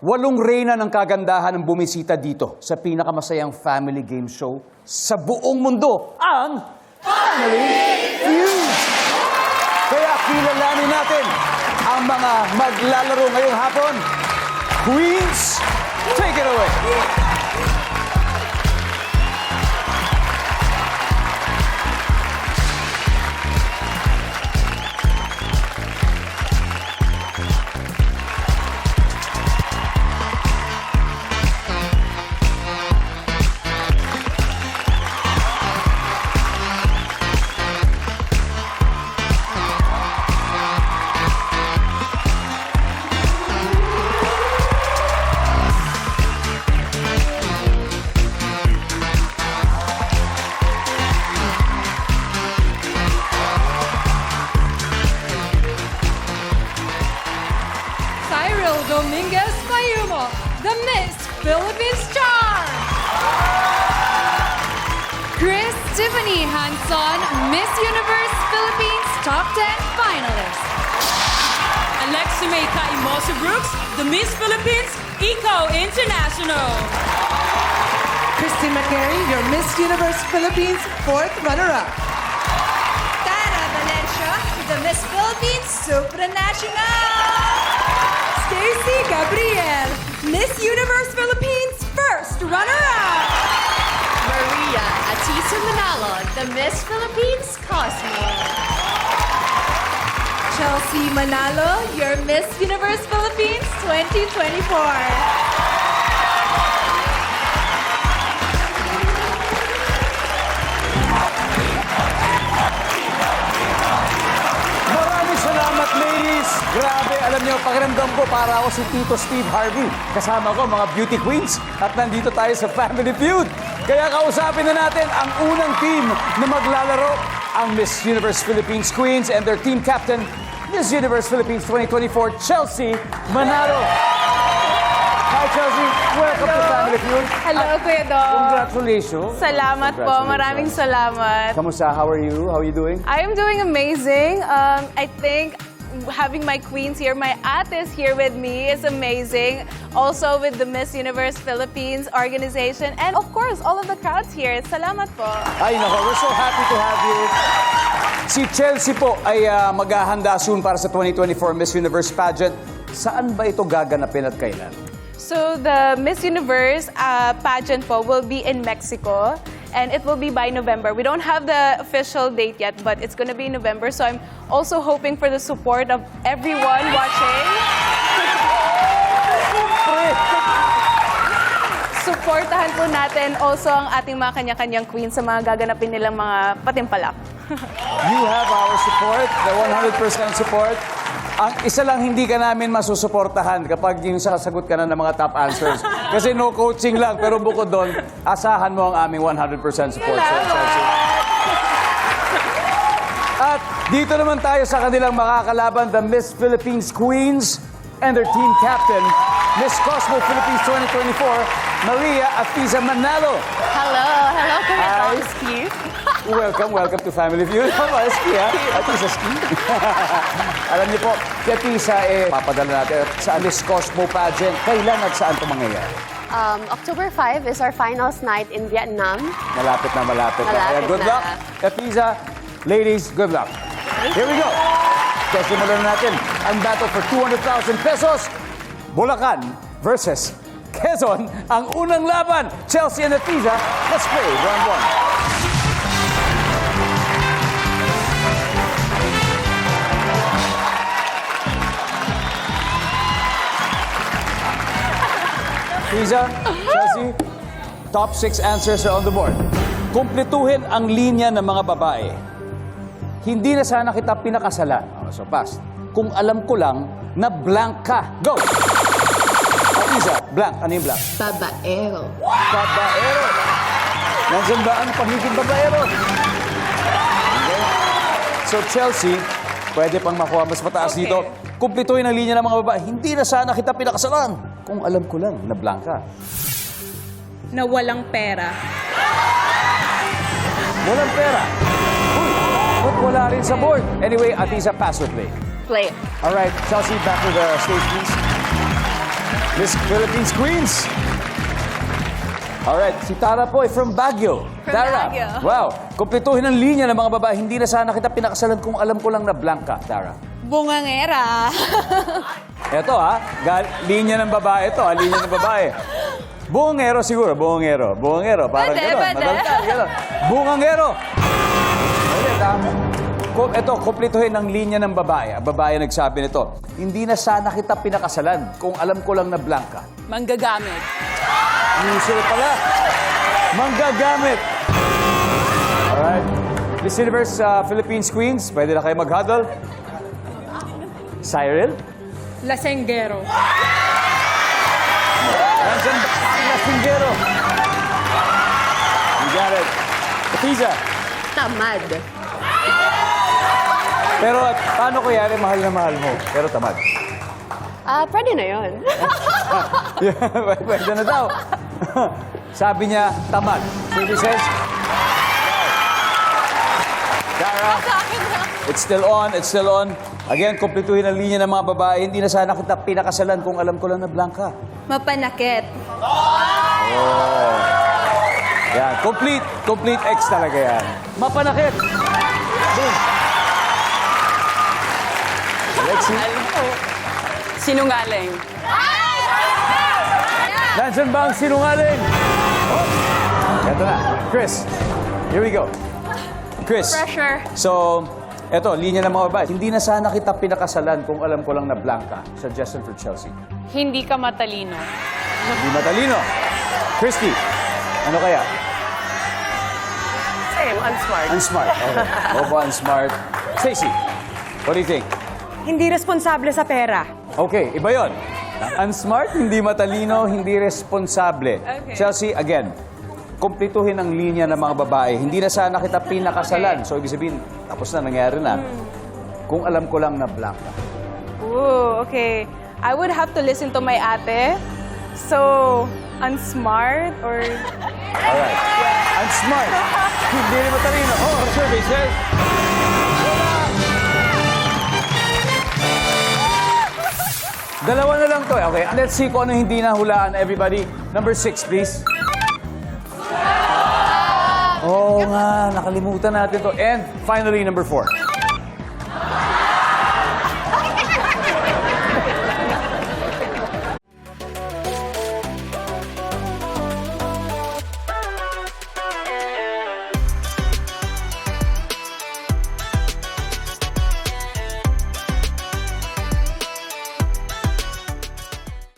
walong reyna ng kagandahan ang bumisita dito sa pinakamasayang family game show sa buong mundo, ang Family Feud. Kaya kilalanin natin ang mga maglalaro ngayong hapon. Queens, take it away. Dominguez the Miss Philippines Charm. Chris Tiffany Hanson, Miss Universe Philippines Top 10 finalist. Alexi May Kaimoso Brooks, the Miss Philippines Eco International. Christine McGarry, your Miss Universe Philippines fourth runner-up. Tara Valencia, the Miss Philippines Supranational. Stacy Gabriel, Miss Universe Philippines first runner-up. Maria Atisa Manalo, the Miss Philippines Cosmo. Chelsea Manalo, your Miss Universe Philippines 2024. Maraming salamat, ladies! Grabe, alam niyo, pakiramdam ko para ako si Tito Steve Harvey. Kasama ko mga beauty queens at nandito tayo sa Family Feud. Kaya kausapin na natin ang unang team na maglalaro, ang Miss Universe Philippines Queens and their team captain, Miss Universe Philippines 2024, Chelsea Manalo. Hi, Chelsea. Welcome to Family Feud. Hello, Kuya Dong. Congratulations. Salamat po. Maraming salamat. Kamusta? How are you? How are you doing? I am doing amazing. Um, I think having my queens here, my ates here with me is amazing. Also with the Miss Universe Philippines organization. And of course, all of the crowds here. Salamat po. Ay, nako, we're so happy to have you. Si Chelsea po ay ah, maghahanda soon para sa 2024 Miss Universe pageant. Saan ba ito gaganapin at kailan? So the Miss Universe uh, pageant po will be in Mexico. And it will be by November. We don't have the official date yet, but it's going to be November. So I'm also hoping for the support of everyone watching. Supportahan po natin also ang ating mga kanya-kanyang queens sa mga gaganapin nilang mga patimpalak. You have our support, the 100% support. Ang isa lang hindi ka namin masusuportahan kapag yung sasagot ka na ng mga top answers. Kasi no coaching lang, pero bukod doon, asahan mo ang aming 100% support. At dito naman tayo sa kanilang makakalaban, the Miss Philippines Queens and their team captain, Miss Cosmo Philippines 2024, Maria Afiza Manalo. Hello, hello, Kuya Hi. Dong Steve. Welcome, welcome to Family Feud. Ski, ha? Atisa Ski. Alam niyo po, si Atisa, eh, papadala natin sa Miss Cosmo pageant. Kailan at saan ito mangyayari? Um, October 5 is our finals night in Vietnam. Malapit na malapit, na. Kaya good na. luck. Atisa, ladies, good luck. Here we go. Kasi muna na natin ang battle for 200,000 pesos. Bulacan versus Quezon. Ang unang laban, Chelsea and Atisa. Let's play round one. Fiza, Chelsea, top six answers are on the board. Kumpletuhin ang linya ng mga babae. Hindi na sana kita pinakasalan. Oh, so pass. Kung alam ko lang na blank ka. Go! Fiza, blank. Ano yung blank? Babaero. Babaero. Nandiyan ba ang pagiging babaero? Okay. So Chelsea, pwede pang makuha mas mataas Okay. dito. Kumpletuhin ang linya ng mga babae. Hindi na sana kita pinakasalan. Kung alam ko lang na blank ka. Na walang pera. Walang pera. Ba't wala rin sa board? Anyway, Atisa, pass or play? Play. All right, Chelsea, back to the stage, please. Miss Philippines Queens. Alright, si Tara po ay from Baguio. From Tara, Baguio. wow. Kumpletuhin ang linya ng mga babae. Hindi na sana kita pinakasalan kung alam ko lang na blanca, Tara. Bungangera. Ito ha, gal linya ng babae ito, ha, linya ng babae. Bungangero siguro, bungangero. Bungangero, parang Pwede, gano'n. pwede. Madaldal, gano'n. Bungangero. Ulit ha. Ku- Ito, kumpletuhin ang linya ng babae. Ang babae nagsabi nito, hindi na sana kita pinakasalan kung alam ko lang na blanca. Manggagamit. Usual pala. Manggagamit. Alright. Miss Universe uh, Philippines Queens, pwede na kayo mag-huddle. Cyril? Lasenggero. Nandiyan ang? You got it. Katiza. Tamad. Pero paano ko yari mahal na mahal mo? Pero tamad. Ah, pwede na yun. Yeah, Pwede na daw. Sabi niya, tamad. So he says, Dara, it's still on, it's still on. Again, kumpletuhin ang linya ng mga babae. Hindi na sana kita pinakasalan kung alam ko lang na blanca. Mapanakit. Yan, complete, complete X talaga yan. Mapanakit. Alexi, Sinungaling. nandiyan ba ang sinungaling? Oh. Ito na. Chris, here we go. Chris. Pressure. So, eto, linya ng mga babae. Hindi na sana kita pinakasalan kung alam ko lang na blanca. Suggestion for Chelsea. Hindi ka matalino. Hindi matalino. Christy, ano kaya? Same, unsmart. Unsmart. Okay. Bobo unsmart. Stacy, what do you think? Hindi responsable sa pera. Okay, iba yon. Unsmart, hindi matalino, hindi responsable. Okay. Chelsea, again, kumplituhin ang linya ng mga babae. Hindi na sana kita pinakasalan. So, ibig sabihin, tapos na, nangyari na. Kung alam ko lang na blanca. Ooh, okay. I would have to listen to my ate. So, unsmart or... Alright. Unsmart. hindi matalino. Oh, survey says... Dalawa na lang to. eh. Okay, let's see kung ano hindi nahulaan, everybody. Number six, please. Oo nga, nakalimutan natin to. And finally, number four.